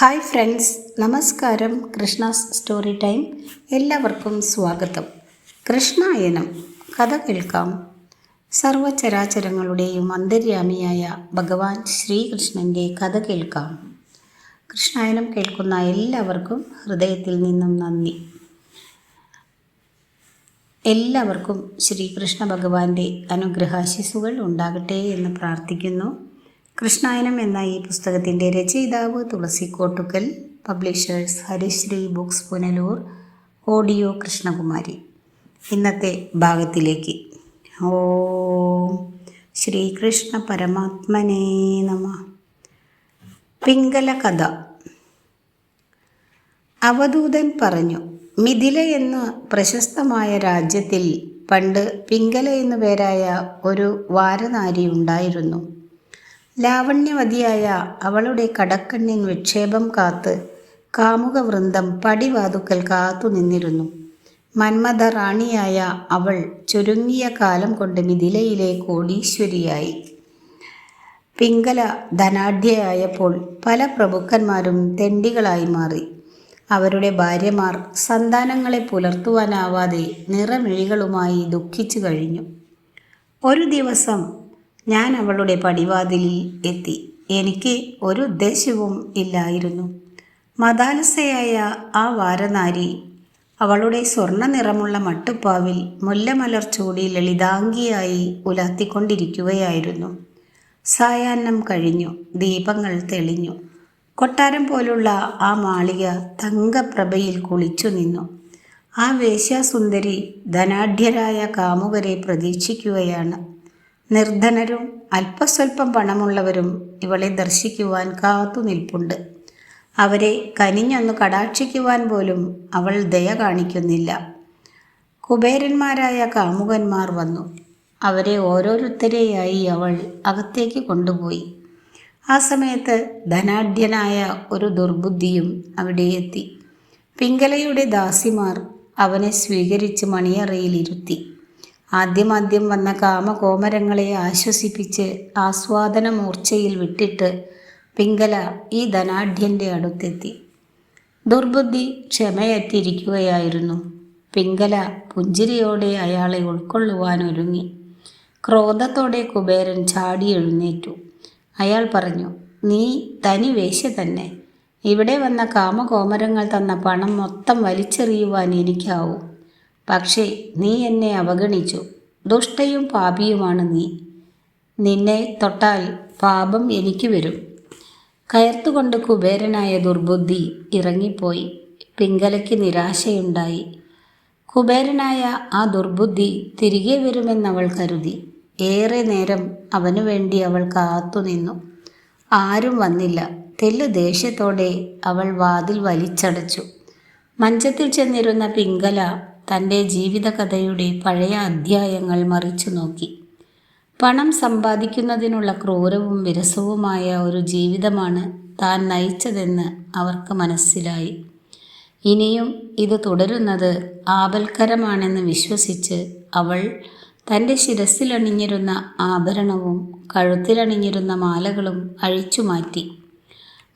Hi friends നമസ്കാരം. Krishna's story time. എല്ലാവർക്കും സ്വാഗതം. കൃഷ്ണായനം കഥ കേൾക്കാം. സർവചരാചരങ്ങളുടെയും അന്തര്യാമിയായ ഭഗവാൻ ശ്രീകൃഷ്ണന്റെ കഥ കേൾക്കാം. കൃഷ്ണായനം കേൾക്കുന്ന എല്ലാവർക്കും ഹൃദയത്തിൽ നിന്നും നന്ദി. എല്ലാവർക്കും ശ്രീകൃഷ്ണ ഭഗവാന്റെ അനുഗ്രഹാശിസുകൾ ഉണ്ടാകട്ടെ എന്ന് പ്രാർത്ഥിക്കുന്നു. കൃഷ്ണായനം എന്ന ഈ പുസ്തകത്തിന്റെ രചയിതാവ് Thulasi Kottukkal publishers Harishree books Punalur audio Krishnakumari. ഇന്നത്തെ ഭാഗത്തിലേക്ക്. ഓം ശ്രീകൃഷ്ണ പരമാത്മനേ നമ. പിങ്കല കഥ. അവധൂതൻ പറഞ്ഞു മിഥില എന്ന പ്രശസ്തമായ രാജ്യത്തിൽ പണ്ട് പിങ്കല എന്നു പേരായ ഒരു വാരനാരി ഉണ്ടായിരുന്നു. ലാവണ്യവതിയായ അവളുടെ കടക്കണ്ണിൻ വിക്ഷേപം കാത്ത് കാമുകവൃന്ദം പടിവാതുക്കൽ കാത്തു നിന്നിരുന്നു. മന്മഥ റാണിയായ അവൾ ചുരുങ്ങിയ കാലം കൊണ്ട് മിഥിലയിലെ കോടീശ്വരിയായി. പിങ്കല ധനാഢ്യയായപ്പോൾ പല പ്രഭുക്കന്മാരും തെണ്ടികളായി മാറി. അവരുടെ ഭാര്യമാർ സന്താനങ്ങളെ പുലർത്തുവാനാവാതെ നിറമിഴികളുമായി ദുഃഖിച്ചു കഴിഞ്ഞു. ഒരു ദിവസം ഞാൻ അവളുടെ പടിവാതിലിൽ എത്തി. എനിക്ക് ഒരു ഉദ്ദേശവും ഇല്ലായിരുന്നു. മതാലസയായ ആ വാരനാരി അവളുടെ സ്വർണ നിറമുള്ള മട്ടുപ്പാവിൽ മുല്ലമലർ ചൂടി ലളിതാംഗിയായി ഉലാത്തിക്കൊണ്ടിരിക്കുകയായിരുന്നു സായാഹ്നം കഴിഞ്ഞു. ദീപങ്ങൾ തെളിഞ്ഞു. കൊട്ടാരം പോലുള്ള ആ മാളിക തങ്കപ്രഭയിൽ കുളിച്ചു നിന്നു. ആ വേശ്യാസുന്ദരി ധനാഢ്യരായ കാമുകരെ പ്രതീക്ഷിക്കുകയാണ്. നിർധനരും അല്പസ്വല്പം പണമുള്ളവരും ഇവളെ ദർശിക്കുവാൻ കാത്തു നിൽപ്പുണ്ട്. അവരെ കനിഞ്ഞൊന്ന് കടാക്ഷിക്കുവാൻ പോലും അവൾ ദയ കാണിക്കുന്നില്ല. കുബേരന്മാരായ കാമുകന്മാർ വന്നു. അവരെ ഓരോരുത്തരെയായി അവൾ അകത്തേക്ക് കൊണ്ടുപോയി. ആ സമയത്ത് ധനാഢ്യനായ ഒരു ദുർബുദ്ധിയും അവിടെ എത്തി. പിങ്കലയുടെ ദാസിമാർ അവനെ സ്വീകരിച്ച് മണിയറയിലിരുത്തി. ആദ്യമാദ്യം വന്ന കാമകോമരങ്ങളെ ആശ്വസിപ്പിച്ച് ആസ്വാദന മൂർച്ചയിൽ വിട്ടിട്ട് പിങ്കല ഈ ധനാഢ്യന്റെ അടുത്തെത്തി. ദുർബുദ്ധി ക്ഷമയറ്റിരിക്കുകയായിരുന്നു. പിങ്കല പുഞ്ചിരിയോടെ അയാളെ ഉൾക്കൊള്ളുവാൻ ഒരുങ്ങി. ക്രോധത്തോടെ കുബേരൻ ചാടി എഴുന്നേറ്റു. അയാൾ പറഞ്ഞു നീ തനി വേശ്യ തന്നെ. ഇവിടെ വന്ന കാമകോമരങ്ങൾ തന്ന പണം മൊത്തം വലിച്ചെറിയുവാൻ എനിക്കാവും. പക്ഷേ നീ എന്നെ അവഗണിച്ചു. ദുഷ്ടയും പാപിയുമാണ് നീ. നിന്നെ തൊട്ടാൽ പാപം എനിക്ക് വരും. കയർത്തുകൊണ്ട് കുബേരനായ ദുർബുദ്ധി ഇറങ്ങിപ്പോയി. പിങ്കലയ്ക്ക് നിരാശയുണ്ടായി. കുബേരനായ ആ ദുർബുദ്ധി തിരികെ വരുമെന്നവൾ കരുതി. ഏറെ നേരം അവനു വേണ്ടി അവൾ കാത്തുനിന്നു ആരും വന്നില്ല. തെല്ല് ദേഷ്യത്തോടെ അവൾ വാതിൽ വലിച്ചടച്ചു. മഞ്ചത്തിൽ ചെന്നിരുന്ന പിങ്കല തന്റെ ജീവിതകഥയുടെ പഴയ അധ്യായങ്ങൾ മറിച്ചു നോക്കി. പണം സമ്പാദിക്കുന്നതിനുള്ള ക്രൂരവും വിരസവുമായ ഒരു ജീവിതമാണ് താൻ നയിച്ചതെന്ന് അവർക്ക് മനസ്സിലായി. ഇനിയും ഇത് തുടരുന്നത് ആപൽക്കരമാണെന്ന് വിശ്വസിച്ച് അവൾ തന്റെ ശിരസിലണിഞ്ഞിരുന്ന ആഭരണവും കഴുത്തിലണിഞ്ഞിരുന്ന മാലകളും അഴിച്ചു മാറ്റി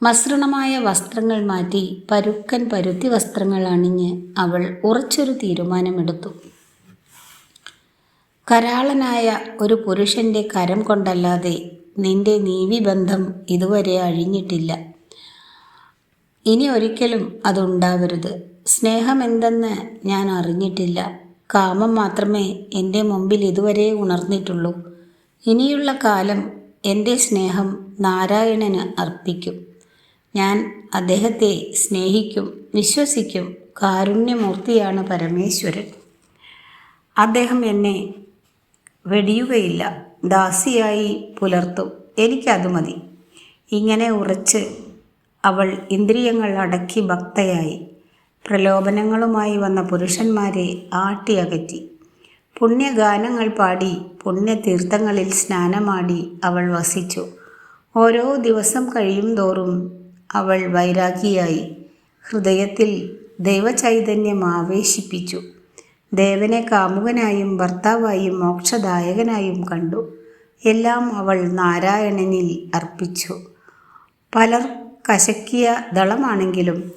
മസൃണമായ വസ്ത്രങ്ങൾ മാറ്റി പരുക്കൻ പരുത്തി വസ്ത്രങ്ങൾ അണിഞ്ഞ് അവൾ ഉറച്ചൊരു തീരുമാനമെടുത്തു. കരാളനായ ഒരു പുരുഷന്റെ കരം കൊണ്ടല്ലാതെ നിന്റെ നീവിബന്ധം ഇതുവരെ അഴിഞ്ഞിട്ടില്ല. ഇനി ഒരിക്കലും അതുണ്ടാവരുത്. സ്നേഹമെന്തെന്ന് ഞാൻ അറിഞ്ഞിട്ടില്ല. കാമം മാത്രമേ എന്റെ മുമ്പിൽ ഇതുവരെ ഉണർന്നിട്ടുള്ളൂ. ഇനിയുള്ള കാലം എന്റെ സ്നേഹം നാരായണന് അർപ്പിക്കും. ഞാൻ അദ്ദേഹത്തെ സ്നേഹിക്കും വിശ്വസിക്കും കാരുണ്യമൂർത്തിയാണ് പരമേശ്വരൻ. അദ്ദേഹം എന്നെ വെടിയുകയില്ല ദാസിയായി പുലർത്തും. എനിക്കത് മതി. ഇങ്ങനെ ഉറച്ച് അവൾ ഇന്ദ്രിയങ്ങൾ അടക്കി ഭക്തയായി പ്രലോഭനങ്ങളുമായി വന്ന പുരുഷന്മാരെ ആട്ടിയകറ്റി. പുണ്യഗാനങ്ങൾ പാടി പുണ്യതീർത്ഥങ്ങളിൽ സ്നാനമാടി അവൾ വസിച്ചു. ഓരോ ദിവസം കഴിയും തോറും അവൾ വൈരാഗിയായി. ഹൃദയത്തിൽ ദൈവചൈതന്യം ആവേശിപ്പിച്ചു. ദേവനെ കാമുകനായും ഭർത്താവായും മോക്ഷദായകനായും കണ്ടു. എല്ലാം അവൾ നാരായണനിൽ അർപ്പിച്ചു. പലർ കശക്കിയ ദളമാണെങ്കിലും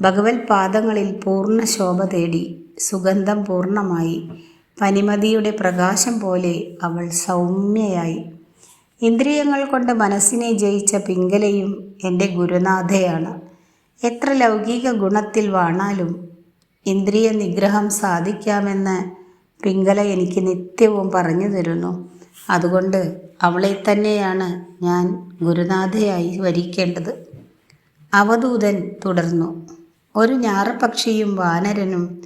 ഭഗവത് പാദങ്ങളിൽ പൂർണ ശോഭ തേടി സുഗന്ധം പൂർണമായി. പനിമതിയുടെ പ്രകാശം പോലെ അവൾ സൗമ്യയായി. ഇന്ദ്രിയങ്ങൾ കൊണ്ട് മനസ്സിനെ ജയിച്ച പിങ്കലയും എന്റെ ഗുരുനാഥയാണ്. എത്ര ലൗകിക ഗുണത്തിൽ വാണാലും ഇന്ദ്രിയ നിഗ്രഹം സാധിക്കാമെന്ന് പിങ്കല എനിക്ക് നിത്യവും പറഞ്ഞു തരുന്നു. അതുകൊണ്ട് അവളെ തന്നെയാണ് ഞാൻ ഗുരുനാഥയായി വരിക്കേണ്ടത്. അവധൂതൻ തുടർന്നു. ഒരു ഞാറപ്പക്ഷിയും വാനരനും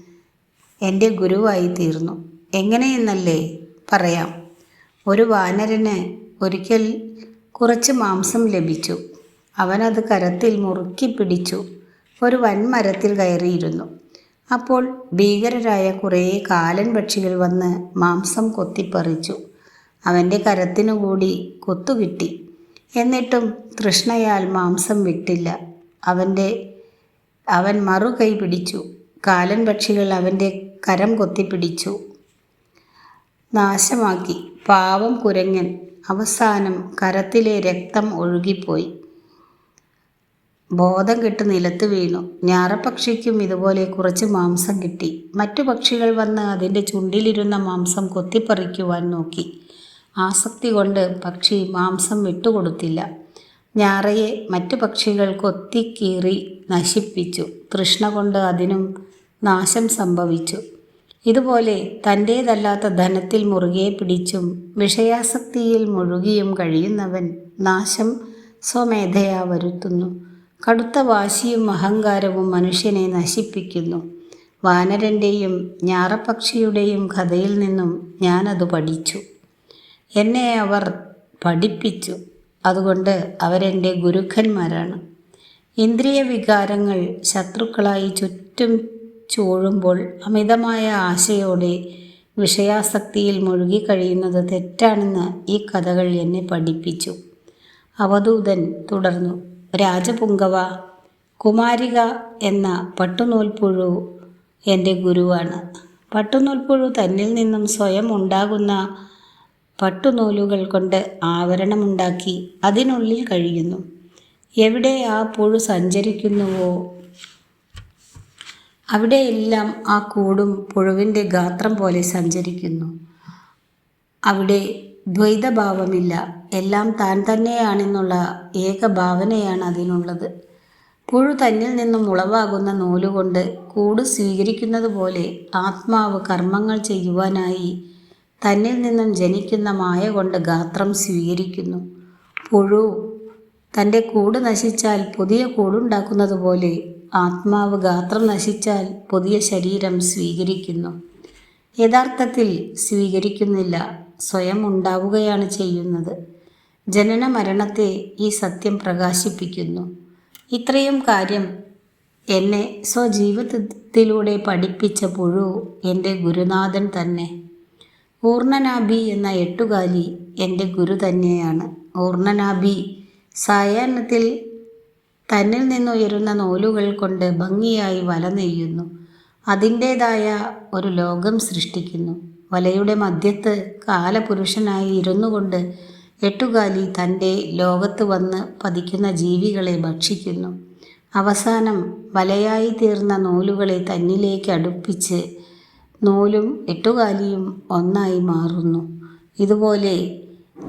എന്റെ ഗുരുവായി തീർന്നു. എങ്ങനെയെന്നല്ലേ പറയാം. ഒരു വാനരന് ഒരിക്കൽ കുറച്ച് മാംസം ലഭിച്ചു. അവനത് കരത്തിൽ മുറുക്കി പിടിച്ചു. ഒരു വൻമരത്തിൽ കയറിയിരുന്നു. അപ്പോൾ ഭീകരരായ കുറേ കാലൻ പക്ഷികൾ വന്ന് മാംസം കൊത്തിപ്പറിച്ചു. അവന്റെ കരത്തിനു കൂടി കൊത്തുകിട്ടി എന്നിട്ടും തൃഷ്ണയാൽ മാംസം വിട്ടില്ല. അവന്റെ അവൻ മറുകൈ പിടിച്ചു. കാലൻ പക്ഷികൾ അവന്റെ കരം കൊത്തിപ്പിടിച്ചു. നാശമാക്കി. പാവം കുരങ്ങൻ അവസാനം കരത്തിലെ രക്തം ഒഴുകിപ്പോയി. ബോധം കെട്ട് നിലത്ത് വീണു. ഞാറപ്പക്ഷിക്കും ഇതുപോലെ കുറച്ച് മാംസം കിട്ടി. മറ്റു പക്ഷികൾ വന്ന് അതിന്റെ ചുണ്ടിലിരുന്ന മാംസം കൊത്തിപ്പറിക്കുവാൻ നോക്കി. ആസക്തി കൊണ്ട് പക്ഷി മാംസം വിട്ടുകൊടുത്തില്ല. ഞാറയെ മറ്റു പക്ഷികൾ കൊത്തിക്കീറി നശിപ്പിച്ചു. തൃഷ്ണ കൊണ്ട് അതിനും നാശം സംഭവിച്ചു. ഇതുപോലെ തന്റേതല്ലാത്ത ധനത്തിൽ മുറുകെ പിടിച്ചും വിഷയാസക്തിയിൽ മുഴുകിയും കഴിയുന്നവൻ നാശം സ്വമേധയാ വരുത്തുന്നു. കടുത്ത വാശിയും അഹങ്കാരവും മനുഷ്യനെ നശിപ്പിക്കുന്നു. വാനരന്റെയും ഞാറപ്പക്ഷിയുടെയും കഥയിൽ നിന്നും ഞാനത് പഠിച്ചു. എന്നെ അവർ പഠിപ്പിച്ചു. അതുകൊണ്ട് അവരെന്റെ ഗുരുക്കന്മാരാണ്. ഇന്ദ്രിയ വികാരങ്ങൾ ശത്രുക്കളായി ചുറ്റും ചൂഴുമ്പോൾ അമിതമായ ആശയോടെ വിഷയാസക്തിയിൽ മുഴുകിക്കഴിയുന്നത് തെറ്റാണെന്ന് ഈ കഥകൾ എന്നെ പഠിപ്പിച്ചു. അവധൂതൻ തുടർന്നു. രാജപുങ്കവ കുമാരിക എന്ന പട്ടുനൂൽപ്പുഴു എന്റെ ഗുരുവാണ്. പട്ടുനൂൽപ്പുഴു തന്നിൽ നിന്നും സ്വയം ഉണ്ടാകുന്ന പട്ടുനൂലുകൾ കൊണ്ട് ആവരണമുണ്ടാക്കി അതിനുള്ളിൽ കഴിയുന്നു. എവിടെ ആ പുഴു സഞ്ചരിക്കുന്നുവോ അവിടെയെല്ലാം ആ കൂടും പുഴുവിന്റെ ഗാത്രം പോലെ സഞ്ചരിക്കുന്നു. അവിടെ ദ്വൈതഭാവമില്ല. എല്ലാം താൻ തന്നെയാണെന്നുള്ള ഏകഭാവനയാണ് അതിനുള്ളത്. പുഴു തന്നിൽ നിന്നും ഉളവാകുന്ന നൂലുകൊണ്ട് കൂട് സ്വീകരിക്കുന്നത് പോലെ ആത്മാവ് കർമ്മങ്ങൾ ചെയ്യുവാനായി തന്നിൽ നിന്നും ജനിക്കുന്ന മായ കൊണ്ട് ഗാത്രം സ്വീകരിക്കുന്നു. പുഴു തന്റെ കൂട് നശിച്ചാൽ പുതിയ കൂടുണ്ടാക്കുന്നത് പോലെ ആത്മാവ് ഗാത്രം നശിച്ചാൽ പുതിയ ശരീരം സ്വീകരിക്കുന്നു. യഥാർത്ഥത്തിൽ സ്വീകരിക്കുന്നില്ല സ്വയം ഉണ്ടാവുകയാണ് ചെയ്യുന്നത്. ജനന മരണത്തെ ഈ സത്യം പ്രകാശിപ്പിക്കുന്നു. ഇത്രയും കാര്യം എന്നെ സ്വജീവിതത്തിലൂടെ പഠിപ്പിച്ച പുഴു എന്റെ ഗുരുനാഥൻ തന്നെ. ഊർണനാഭി എന്ന എട്ടുകാലി എന്റെ ഗുരു തന്നെയാണ്. ഊർണനാഭി സായാഹ്നത്തിൽ തന്നിൽ നിന്നുയരുന്ന നൂലുകൾ കൊണ്ട് ഭംഗിയായി വല നെയ്യുന്നു. അതിന്റേതായ ഒരു ലോകം സൃഷ്ടിക്കുന്നു. വലയുടെ മധ്യത്ത് കാലപുരുഷനായി ഇരുന്നു കൊണ്ട് എട്ടുകാലി തന്റെ ലോകത്ത് വന്ന് പതിക്കുന്ന ജീവികളെ ഭക്ഷിക്കുന്നു. അവസാനം വലയായി തീർന്ന നൂലുകളെ തന്നിലേക്ക് അടുപ്പിച്ച് നൂലും എട്ടുകാലിയും ഒന്നായി മാറുന്നു. ഇതുപോലെ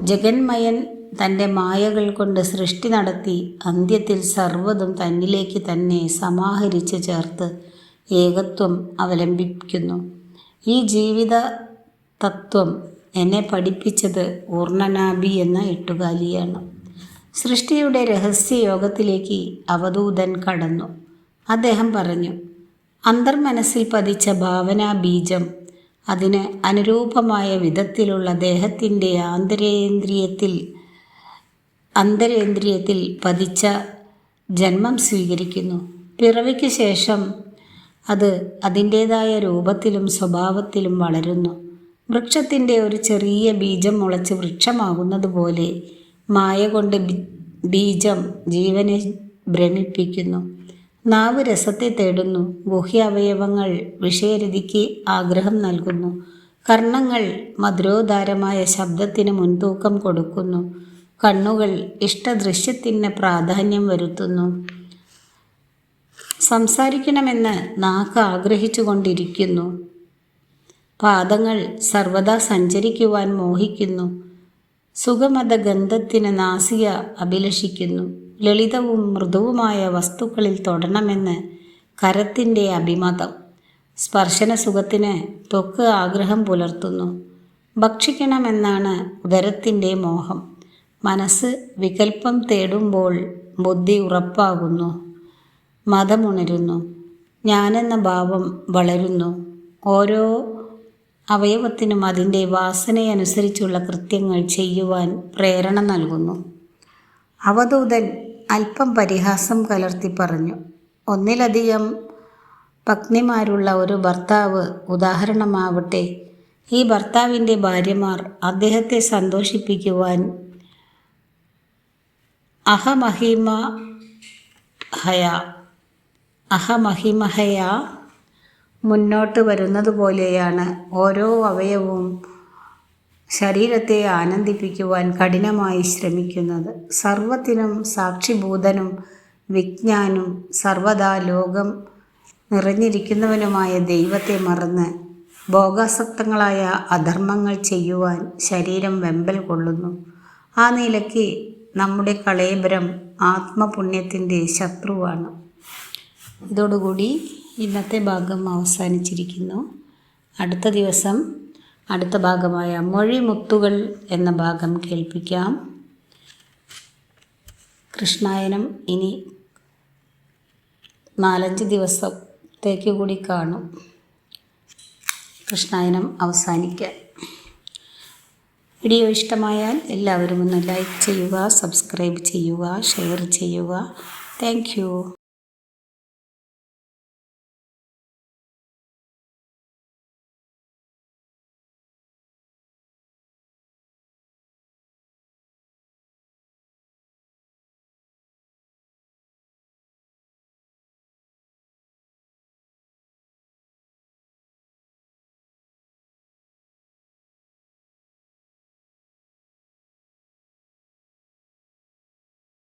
ജഗന്മയൻ തന്റെ മായകൾ കൊണ്ട് സൃഷ്ടി നടത്തി അന്ത്യത്തിൽ സർവതും തന്നിലേക്ക് തന്നെ സമാഹരിച്ച് ചേർത്ത് ഏകത്വം അവലംബിക്കുന്നു ഈ ജീവിത തത്വം എന്നെ പഠിപ്പിച്ചത് ഊർണനാഭി എന്ന എട്ടുകാലിയാണ്. സൃഷ്ടിയുടെ രഹസ്യ യോഗത്തിലേക്ക് അവധൂതൻ കടന്നു. അദ്ദേഹം പറഞ്ഞു അന്തർമനസ്സിൽ പതിച്ച ഭാവനാ ബീജം അതിന് അനുരൂപമായ വിധത്തിലുള്ള ദേഹത്തിന്റെ ആന്തരേന്ദ്രിയത്തിൽ അന്തരേന്ദ്രിയത്തിൽ പതിച്ച ജന്മം സ്വീകരിക്കുന്നു. പിറവിക്ക് ശേഷം അത് അതിന്റേതായ രൂപത്തിലും സ്വഭാവത്തിലും വളരുന്നു. വൃക്ഷത്തിന്റെ ഒരു ചെറിയ ബീജം മുളച്ച് വൃക്ഷമാകുന്നത് പോലെ മായ കൊണ്ട് ബീജം ജീവനെ ഭ്രമിപ്പിക്കുന്നു. നാവ് രസത്തെ തേടുന്നു. ഗുഹ്യാവയവങ്ങൾ വിഷയരതിക്ക് ആഗ്രഹം നൽകുന്നു. കർണങ്ങൾ മധുരോദാരമായ ശബ്ദത്തിന് മുൻതൂക്കം കൊടുക്കുന്നു. കണ്ണുകൾ ഇഷ്ടദൃശ്യത്തിന് പ്രാധാന്യം വരുത്തുന്നു. സംസാരിക്കണമെന്ന് നാക്ക് ആഗ്രഹിച്ചു കൊണ്ടിരിക്കുന്നു പാദങ്ങൾ സർവദാ സഞ്ചരിക്കുവാൻ മോഹിക്കുന്നു. സുഗമത ഗന്ധത്തിന് നാസിക അഭിലഷിക്കുന്നു. ലളിതവും മൃദുവുമായ വസ്തുക്കളിൽ തൊടണമെന്ന് കരത്തിന്റെ അഭിമതം. സ്പർശന സുഖത്തിന് ത്വക്ക് ആഗ്രഹം പുലർത്തുന്നു. ഭക്ഷിക്കണമെന്നാണ് ഉദരത്തിന്റെ മോഹം. മനസ്സ് വികൽപ്പം തേടുമ്പോൾ ബുദ്ധി ഉറപ്പാകുന്നു. മതമുണരുന്നു. ഞാനെന്ന ഭാവം വളരുന്നു. ഓരോ അവയവത്തിനും അതിന്റെ വാസനയനുസരിച്ചുള്ള കൃത്യങ്ങൾ ചെയ്യുവാൻ പ്രേരണ നൽകുന്നു. അവധൂതൻ അല്പം പരിഹാസം കലർത്തി പറഞ്ഞു. ഒന്നിലധികം പത്നിമാരുള്ള ഒരു ഭർത്താവ് ഉദാഹരണമാവട്ടെ ഈ ഭർത്താവിന്റെ ഭാര്യമാർ അദ്ദേഹത്തെ സന്തോഷിപ്പിക്കുവാൻ അഹമഹിമ ഹയ അഹമഹിമഹയ മുന്നോട്ട് വരുന്നത് പോലെയാണ് ഓരോ അവയവവും ശരീരത്തെ ആനന്ദിപ്പിക്കുവാൻ കഠിനമായി ശ്രമിക്കുന്നത്. സർവത്തിനും സാക്ഷിഭൂതനും വിജ്ഞാനും സർവദാ ലോകം നിറഞ്ഞിരിക്കുന്നവനുമായ ദൈവത്തെ മറന്ന് ഭോഗാസക്തങ്ങളായ അധർമ്മങ്ങൾ ചെയ്യുവാൻ ശരീരം വെമ്പൽ കൊള്ളുന്നു. ആ നിലയ്ക്ക് നമ്മുടെ കളേബരം ആത്മപുണ്യത്തിന്റെ ശത്രുവാണ്. ഇതോടുകൂടി ഇന്നത്തെ ഭാഗം അവസാനിച്ചിരിക്കുന്നു. അടുത്ത ദിവസം അടുത്ത ഭാഗമായ മൊഴിമുത്തുകൾ എന്ന ഭാഗം കേൾപ്പിക്കാം. കൃഷ്ണായനം ഇനി നാലഞ്ച് ദിവസത്തേക്ക് കൂടി കാണും. കൃഷ്ണായനം അവസാനിക്കാൻ. വീഡിയോ ഇഷ്ടമായാൽ എല്ലാവരും ഒന്ന് ലൈക്ക് ചെയ്യുക സബ്സ്ക്രൈബ് ചെയ്യുക ഷെയർ ചെയ്യുക. താങ്ക്